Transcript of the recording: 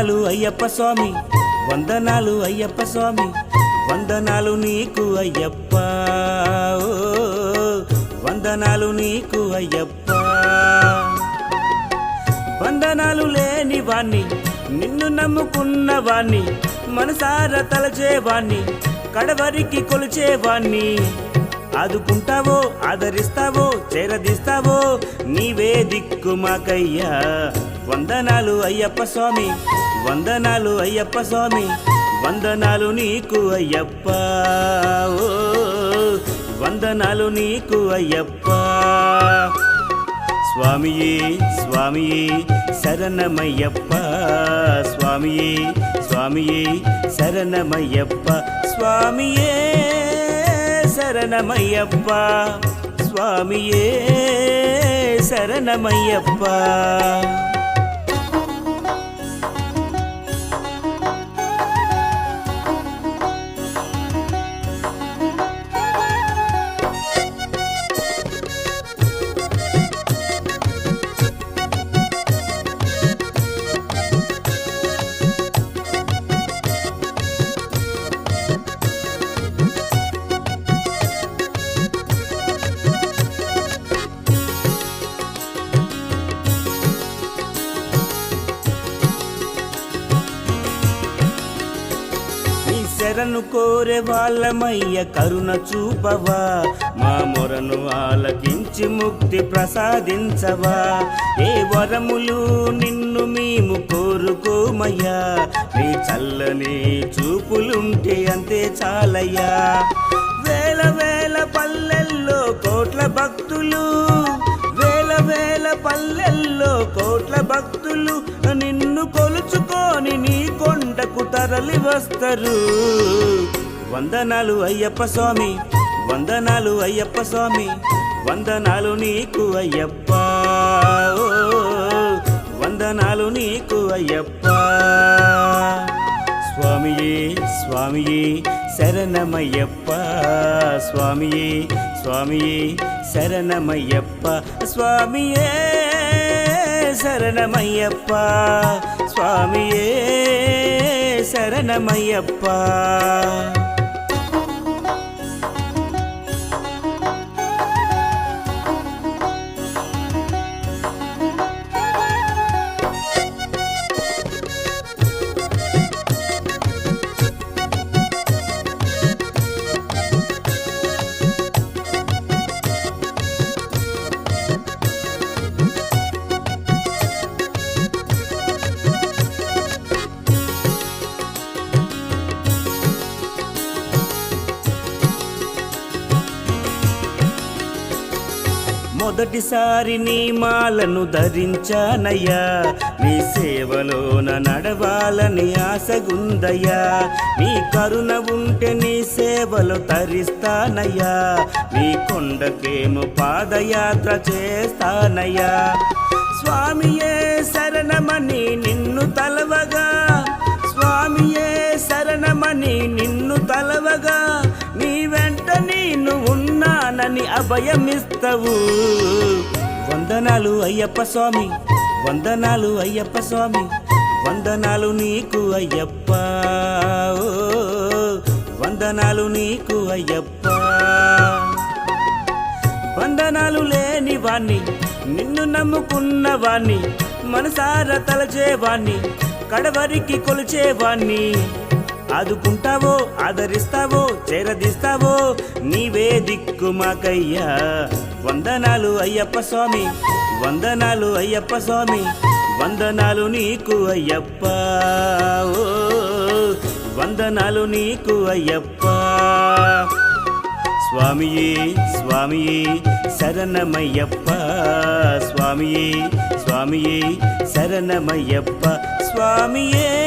అయ్యప్ప స్వామి. వందనాలు అయ్యప్ప స్వామి. వందనాలు నీకు అయ్యప్ప. వందనాలు నీకు అయ్యప్ప. వందనాలు లేని వాణ్ణి నిన్ను నమ్ముకున్న వాణ్ణి మనసార తలచేవాణ్ణి కడవరికి కొలిచేవాణ్ణి. ఆదుకుంటావో ఆదరిస్తావో చేరదీస్తావో నీవే దిక్కు మాకయ్యా. వందనాలు అయ్యప్ప స్వామి. వందనాలు అయ్యప్ప స్వామి వందనాలు నీకు అయ్యప్ప. ఓ వందనాలు నీకు అయ్యప్ప. స్వామియే స్వామియే శరణమయ్యప్ప. స్వామియే స్వామియే శరణమయ్యప్ప. స్వామియే శరణమయ్యప్ప. స్వామియే శరణమయ్యప్ప. శరణు కోరే వాళ్ళమయ్య కరుణ చూపవా? మా మొరను ఆలకించి ముక్తి ప్రసాదించవా? ఏ వరములు నిన్ను మేము కోరుకోమయ్యా? నీ చల్లని చూపులుంటే అంతే చాలయ్యా. వేల వేల పల్లెల్లో కోట్ల భక్తులు వేల వేల పల్లెల్లో కోట్ల భక్తులు నిన్ను కొలుచుకొని నీ తరలి వస్తారు. వందనాలు అయ్యప్ప స్వామి వందనాలు అయ్యప్ప స్వామి వందనాలు నీకు అయ్యప్ప. వందనాలు నీకు అయ్యప్ప. స్వామియే స్వామియే శరణమయ్యప్ప. స్వామియే స్వామియే శరణమయ్యప్ప. స్వామియే శరణమయ్యప్ప. స్వామియే శరణమయ్యప్ప మొదటిసారి నీ మాలను ధరించానయ్యా. నీ సేవలోన నడవాలని ఆశగుందయ్యా. నీ కరుణ ఉంటే నీ సేవలు తరిస్తానయ్యా. నీ కొండకేమో పాదయాత్ర చేస్తానయ్యా. స్వామియే శరణమని నిన్ను తలవగా. స్వామియే శరణమని నిన్ను తలవగా. ఉన్నానని అభయమిస్తవు. వందనాలు అయ్యప్ప స్వామి వందనాలు అయ్యప్ప స్వామి వందనాలు నీకు అయ్యప్ప. ఓ, వందనాలు నీకు అయ్యప్ప. వందనాలు లేని వాణ్ణి నిన్ను నమ్ముకున్న వాణ్ణి మనసార తలచేవాణ్ణి కడవరికి కొలిచేవాణ్ణి. ఆదుకుంటావో ఆదరిస్తావో చేరదీస్తావో నీవే దిక్కు మాకయ్యా. వందనాలు అయ్యప్ప స్వామి వందనాలు అయ్యప్ప స్వామి వందనాలు నీకు అయ్యప్ప. వందనాలు నీకు అయ్యప్ప. స్వామియే స్వామియే శరణమయ్యప్ప. స్వామియే స్వామియే శరణమయ్యప్ప. స్వామియే.